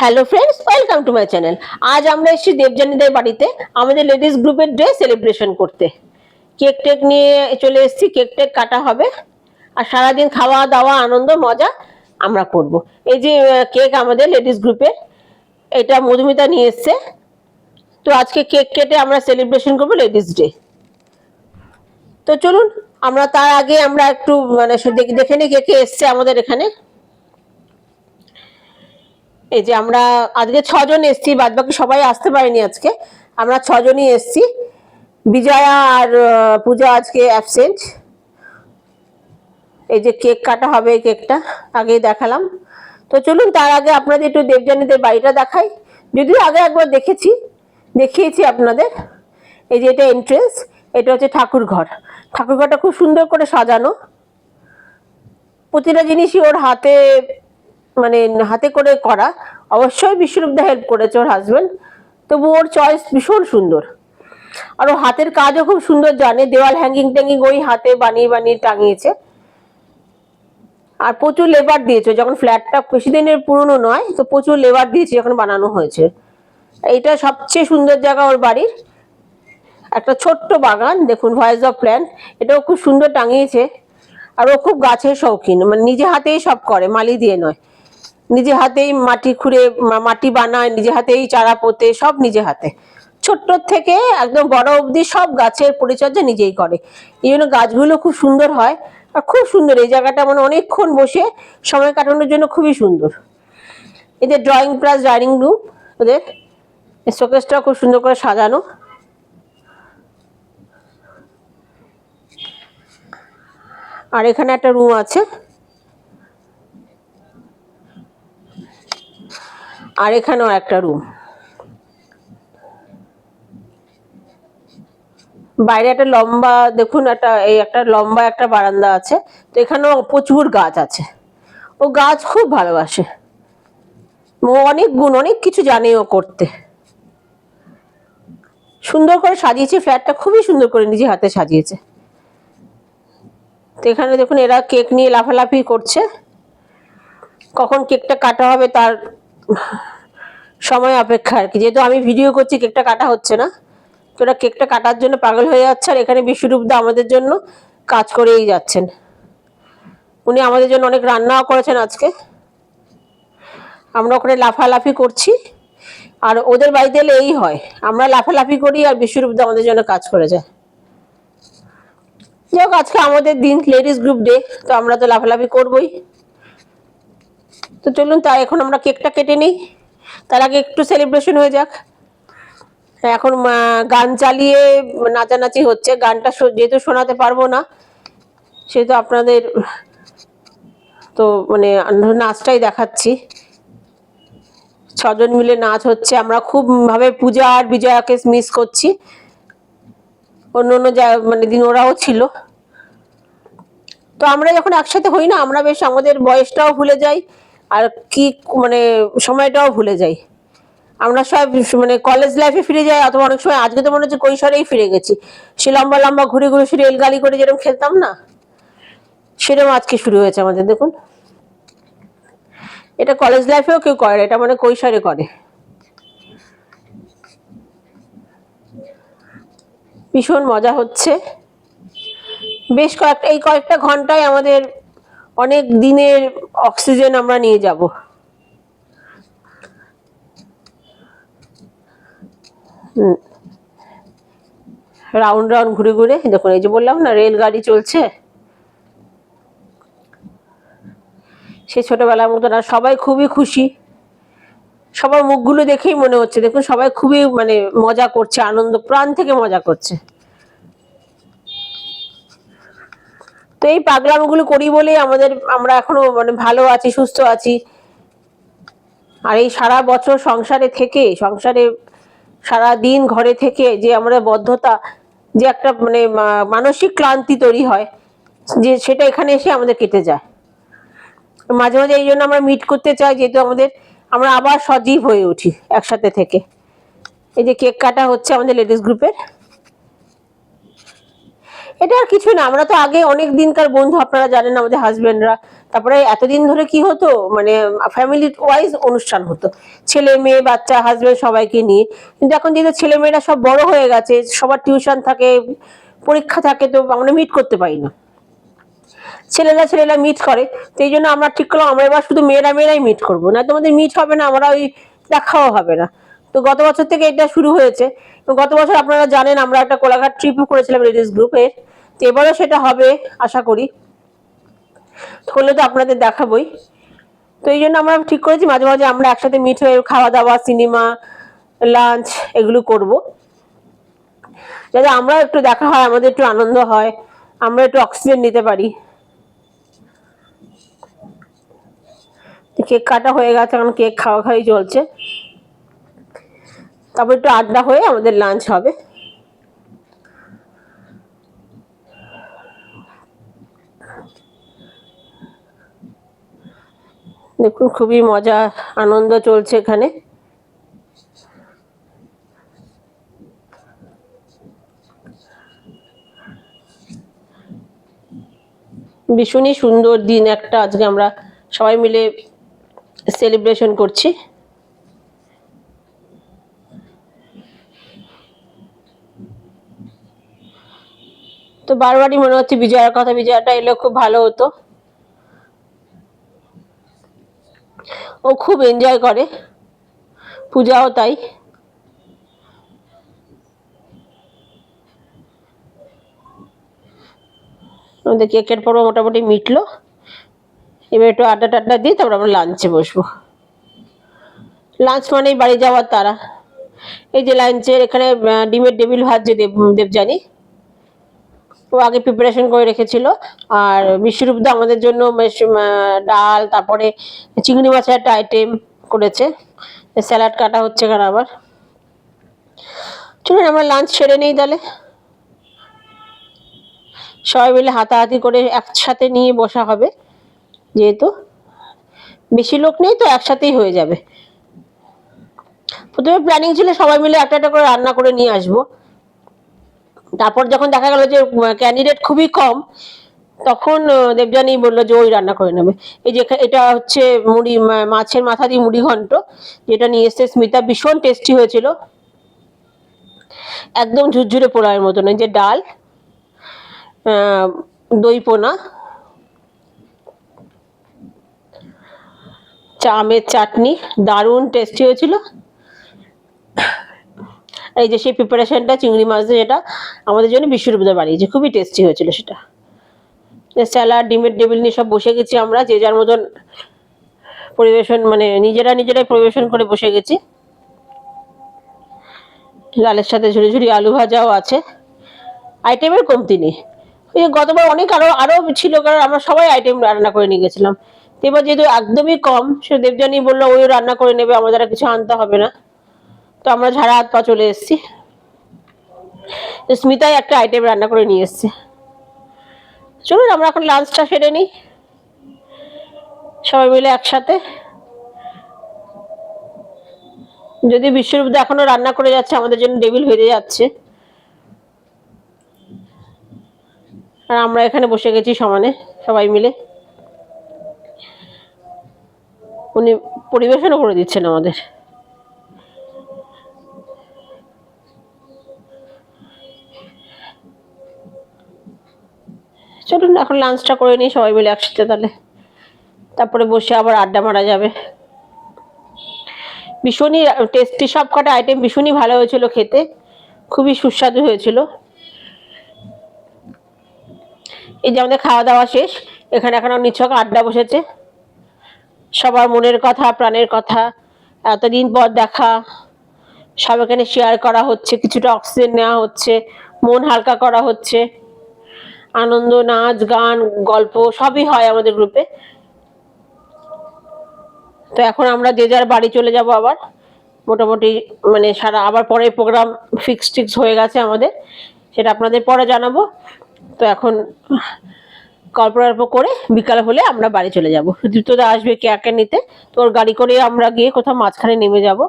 Hello friends welcome to my channel আজ আমরা এসেছি দেবজানীদের বাড়িতে, আমাদের লেডিস গ্রুপের ডে সেলিব্রেশন করতে। কেক টেক নিয়ে চলে এসেছি কেক টেক কাটা হবে। আর সারাদিন খাওয়া দাওয়া, আনন্দ, মজা আমরা করব। এই যে কেক আমাদের লেডিস গ্রুপের এটা মধুমিতা নিয়ে এসছে। তো আজকে কেক কেটে আমরা সেলিব্রেশন করব লেডিস ডে তো চলুন, আমরা তার আগে আমরা একটু মানে দেখে- দেখে নিই কে কে এসছে আমাদের এখানে। এই যে আমরা আজকে ছজন এসছি বাদ বাকি সবাই আসতে পারেনি আজকে। আমরা ছজনই এসছি। বিজয়া আর পূজা আজকে অ্যাবসেন্ট এই যে কেক কাটা হবে কেকটা, আগেই দেখালাম। তো চলুন, তার আগে আপনাদের একটু দেবজানীদের বাড়িটা দেখাই। যদিও আগে একবার দেখেছি, দেখিয়েছি আপনাদের। এই যে এটা এন্ট্রেন্স এটা হচ্ছে ঠাকুর ঘর। ঠাকুর ঘরটা খুব সুন্দর করে সাজানো। প্রতিটা জিনিসই ওর হাতে মানে হাতে করে করা। অবশ্যই বিশ্বরূপদা হেল্প করেছে ওর হাজবেন্ড তবু ওর চয়েস ভীষণ সুন্দর। আর ও হাতের কাজও খুব সুন্দর জানে। দেওয়াল হ্যাঙ্গিং ট্যাঙ্গিং ওই হাতে বানিয়ে বানিয়ে টাঙিয়েছে। আর প্রচুর লেবার দিয়েছে। যখন ফ্ল্যাটটা বেশি দিনের পুরনো নয়, তো প্রচুর লেবার দিয়েছে যখন বানানো হয়েছে। এটা সবচেয়ে সুন্দর জায়গা ওর বাড়ির। একটা ছোট্ট বাগান, দেখুন ভয়েস অফ প্ল্যান্ট এটাও খুব সুন্দর টাঙিয়েছে। আর ও খুব গাছের শৌখিন। মানে নিজে হাতেই সব করে, মালি দিয়ে নয়। নিজে হাতেই মাটি খুঁড়ে মাটি বানায়, নিজে হাতেই চারা পোতে, সব নিজে হাতে। ছোট্ট থেকে একদম বড় অবধি সব গাছের পরিচর্যা নিজেই করে। এই জন্য গাছগুলো খুব সুন্দর হয় আর খুব সুন্দর। এই জায়গাটা মানে অনেকক্ষণ বসে সময় কাটানোর জন্য খুবই সুন্দর। এদের ড্রয়িং প্লাস ডাইনিং রুম ওদের শোকেসটা খুব সুন্দর করে সাজানো। আর এখানে একটা রুম আছে। আর এখানেও একটা রুম বাইরে একটা লম্বা, দেখুন একটা, এই একটা লম্বা একটা বারান্দা আছে, তো এখানেও প্রচুর গাছ আছে। ও গাছ খুব ভালোবাসে। ও অনেক গুণ, অনেক কিছু জানে ও করতে। সুন্দর করে সাজিয়েছে, ফ্ল্যাটটা খুবই সুন্দর করে নিজে হাতে সাজিয়েছে। তো এখানে দেখুন, এরা কেক নিয়ে লাফালাফি করছে। কখন কেকটা কাটা হবে তার সময় অপেক্ষা আর কি। যেহেতু আমি ভিডিও করছি কেকটা কাটা হচ্ছে না। তো ওরা কেকটা কাটার জন্য পাগল হয়ে যাচ্ছে আর এখানে বিশ্বরূপদা আমাদের জন্য কাজ করেই যাচ্ছেন। উনি আমাদের জন্য অনেক রান্নাও করেছেন আজকে। আমরা ওখানে লাফালাফি করছি। আর ওদের বাড়িতে এলে এই হয়। আমরা লাফালাফি করি আর বিশ্বরূপদা আমাদের জন্য কাজ করে যায়। যাই হোক, আজকে আমাদের দিন লেডিস গ্রুপ ডে তো আমরা তো লাফালাফি করবোই। তো চলুন, তাই এখন আমরা কেকটা কেটে নিই। তার আগে একটু সেলিব্রেশন হয়ে যাক। এখন গান চালিয়ে নাচানাচি হচ্ছে। গানটা যেহেতু শোনাতে পারব না, সেহেতু আপনাদের, তো মানে নাচটাই দেখাচ্ছি। ছজন মিলে নাচ হচ্ছে। আমরা খুব ভাবে পূজা আর বিজয়াকে মিস করছি। অন্য অন্য মানে দিন ওরাও ছিল। তো আমরা যখন একসাথে হই না, আমরা বেশ আমাদের বয়সটাও ভুলে যাই। আর কি মানে সময়টাও ভুলে যাই। আমরা সব মানে কলেজ লাইফে ফিরে যাই, অথবা অনেক সময় আজকে তো মনে হচ্ছে কৈশোরেই ফিরে গেছি। সে লম্বা লম্বা ঘুরে ঘুরে সে রেলগাড়ি করে যেরকম খেলতাম না সেরকম আজকে শুরু হয়েছে আমাদের, দেখুন। এটা কলেজ লাইফেও কেউ করে এটা মানে কৈশোরে করে। ভীষণ মজা হচ্ছে। বেশ কয়েকটা এই কয়েকটা ঘন্টায় আমাদের অনেক দিনের অক্সিজেন আমরা নিয়ে যাব। রাউন্ড রাউন্ড ঘুরে ঘুরে, দেখুন, এই যে বললাম না, রেলগাড়ি চলছে। সে ছোটবেলার মতো না সবাই খুবই খুশি। সবার মুখগুলো দেখেই মনে হচ্ছে, দেখুন, সবাই খুবই মানে মজা করছে, আনন্দ, প্রাণ থেকে মজা করছে। তো এই পাগলামগুলো করি বলেই আমাদের, আমরা এখনও মানে ভালো আছি, সুস্থ আছি। আর এই সারা বছর সংসারে থেকে, সংসারে সারা দিন ঘরে থেকে যে আমাদের বদ্ধতা, যে একটা মানে মানসিক ক্লান্তি তৈরি হয়, যে সেটা এখানে এসে আমাদের কেটে যায়। মাঝে মাঝে এই জন্য আমরা মিট করতে চাই, যেহেতু আমাদের, আমরা আবার সজীব হয়ে উঠি একসাথে থেকে। এই যে কেক কাটা হচ্ছে আমাদের লেডিস গ্রুপের এটা আর কিছু না, আমরা তো আগে অনেক দিনকার বন্ধু, আপনারা জানেন আমাদের হাজবেন্ডরা তারপরে এতদিন ধরে কি হতো মানে ফ্যামিলি ওয়াইজ অনুষ্ঠান হতো। ছেলে, মেয়ে, বাচ্চা হাজবেন্ড সবাইকে নিয়ে। কিন্তু এখন যেহেতু ছেলে মেয়েরা সব বড় হয়ে গেছে, সবার টিউশন থাকে, পরীক্ষা থাকে, তো আমরা মিট করতে পারি না। ছেলেরা ছেলেরা মিট করে, তো এই জন্য আমরা ঠিক করলাম, আমরা এবার শুধু মেয়েরা মেয়েরাই মিট করব। না তোমাদের মিট হবে না, আমরা ওই দেখাও হবে না। তো গত বছর থেকে এটা শুরু হয়েছে। গত বছর আপনারা জানেন, আমরা একটা কোলাঘাট ট্রিপও করেছিলাম লেডিস গ্রুপে তো এবারও সেটা হবে, আশা করি। হলে তো আপনাদের দেখাবই। তো এই জন্য আমরা ঠিক করেছি, মাঝে মাঝে আমরা একসাথে মিট হয়ে খাওয়া দাওয়া সিনেমা লাঞ্চ এগুলো করব। যাতে আমরা একটু দেখা হয়, আমাদের একটু আনন্দ হয়, আমরা একটু অক্সিজেন নিতে পারি। কেক কাটা হয়ে গেছে, এখন কেক খাওয়া খাওয়াই চলছে। তারপর একটু আড্ডা হয়ে আমাদের লাঞ্চ হবে। দেখুন, খুবই মজা, আনন্দ চলছে এখানে। ভীষণই সুন্দর দিন একটা আজকে আমরা সবাই মিলে সেলিব্রেশন করছি। তো বারবারই মনে হচ্ছে বিজয়ার কথা, বিজয়াটা এলে খুব ভালো হতো। ও খুব এনজয় করে। পূজাও তাই। আমাদের কেকের পর্ব মোটামুটি মিটলো। এবার একটু আড্ডা টাড্ডা দিই তারপর আমরা লাঞ্চে বসবো। লাঞ্চ মানেই বাড়ি যাওয়ার তারা এই যে লাঞ্চের এখানে ডিমের টেবিল ভাজছে দেব দেবজানি ও আগে প্রিপারেশন করে রেখেছিল। আর বিশ্বরূপদা আমাদের জন্য ডাল, তারপরে চিংড়ি মাছের একটা আইটেম করেছে। স্যালাড কাটা হচ্ছে এখানে আবার। চলুন, আমরা লাঞ্চ সেরে নেই তাহলে। সবাই মিলে হাতাহাতি করে একসাথে নিয়ে বসা হবে, যেহেতু বেশি লোক নেই তো একসাথেই হয়ে যাবে। প্রথমে প্ল্যানিং ছিল সবাই মিলে একটা একটা করে রান্না করে নিয়ে আসব। তারপর যখন দেখা গেল যে ক্যান্ডিডেট খুবই কম তখন আহ, দেবযানী বলল যে ওই রান্না করে নেবে। এই যে এটা হচ্ছে মুড়ি মাছের মাথা দিয়ে মুড়ি ঘন্ট যেটা নিয়ে এসছে স্মিতা ভীষণ টেস্টি হয়েছিল। একদম ঝুরঝুরে পোলাওয়ের মতন এই যে ডাল দই পোনা চা আমের চাটনি দারুণ টেস্টি হয়েছিল। এই যে সেই প্রিপারেশনটা চিংড়ি মাছ দিয়ে যেটা আমাদের জন্য বিশ্ব বিশ্বরূপদা বানিয়েছে খুবই টেস্টি হয়েছিল সেটা। স্যালাড ডিমের টেবিল নিয়ে সব বসে গেছি আমরা, যে যার মতন পরিবেশন মানে নিজেরা নিজেরাই পরিবেশন করে বসে গেছি। ডালের সাথে ঝুড়ি ঝুড়ি আলু ভাজাও আছে। আইটেমের কমতি নেই। ওই গতবার অনেক আরও আরও ছিল, কারণ আমরা সবাই আইটেম রান্না করে নিয়ে গেছিলাম। এবার যেহেতু একদমই কম, সে দেবযানী বলল, ওই রান্না করে নেবে, আমাদের কিছু আনতে হবে না। তো আমরা ঝাড়া হাত পা চলে এসেছি। স্মিতাই একটা আইটেম রান্না করে নিয়ে এসছে। চলুন, আমরা এখন লাঞ্চটা সেরে নিই। সবাই মিলে একসাথে। যদি বিশ্বরূপদা এখনও রান্না করে যাচ্ছে, আমাদের জন্য টেবিল ভেজে যাচ্ছে। আর আমরা এখানে বসে গেছি সমানে, সবাই মিলে। উনি পরিবেশনও করে দিচ্ছেন আমাদের। চলুন, এখন লাঞ্চটা করে নিই, সবাই মিলে একসাথে তাহলে। তারপরে বসে আবার আড্ডা মারা যাবে। ভীষণই টেস্টি সব কটা আইটেম ভীষণই ভালো হয়েছিল খেতে। খুবই সুস্বাদু হয়েছিল। এই যে আমাদের খাওয়া দাওয়া শেষ, এখানে এখন নিছক আড্ডা বসেছে। সবার মনের কথা, প্রাণের কথা, এতদিন পর দেখা। সব এখানে শেয়ার করা হচ্ছে, কিছুটা অক্সিজেন নেওয়া হচ্ছে, মন হালকা করা হচ্ছে। আনন্দ, নাচ, গান, গল্প সবই হয় আমাদের গ্রুপে তো এখন আমরা যে যার বাড়ি চলে যাব আবার। মোটামুটি মানে সারা, আবার পরে প্রোগ্রাম ফিক্স টিক্স হয়ে গেছে আমাদের। সেটা আপনাদের পরে জানাব। তো এখন গল্প গল্প করে বিকাল হলে আমরা বাড়ি চলে যাব। দ্রুতদা আসবে কেয়াকে নিতে। তো ওর গাড়ি করে আমরা গিয়ে কোথাও মাঝখানে নেমে যাব।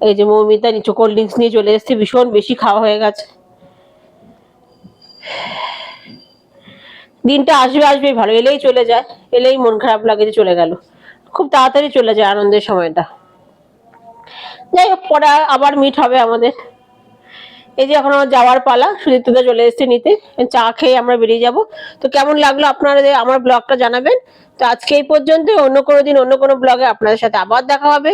এই যে মৌমিতা, নিচু কোল্ড ড্রিঙ্কস নিয়ে চলে এসেছে। ভীষণ বেশি খাওয়া হয়ে গেছে। দিনটা আসবে আসবে, ভালো, এলেই চলে যায়, এলেই মন খারাপ লাগে যে চলে গেল। খুব তাড়াতাড়ি চলে যায় আনন্দের সময়টা। যাই হোক, পরে আবার মিট হবে আমাদের। এই যে এখন আমার যাওয়ার পালা, সুদীপ্তদা চলে এসেছে নিতে। চা খেয়ে আমরা বেরিয়ে যাব। তো কেমন লাগল আপনারা আমার ব্লগটা জানাবেন? তো আজকে এই পর্যন্ত, অন্য কোনো দিন অন্য কোনো ব্লগে আপনাদের সাথে আবার দেখা হবে।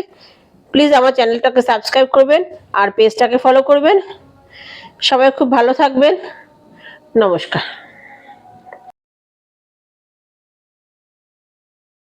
প্লিজ আমার চ্যানেলটাকে সাবস্ক্রাইব করবেন আর পেজটাকে ফলো করবেন। সবাই খুব ভালো থাকবেন। নমস্কার।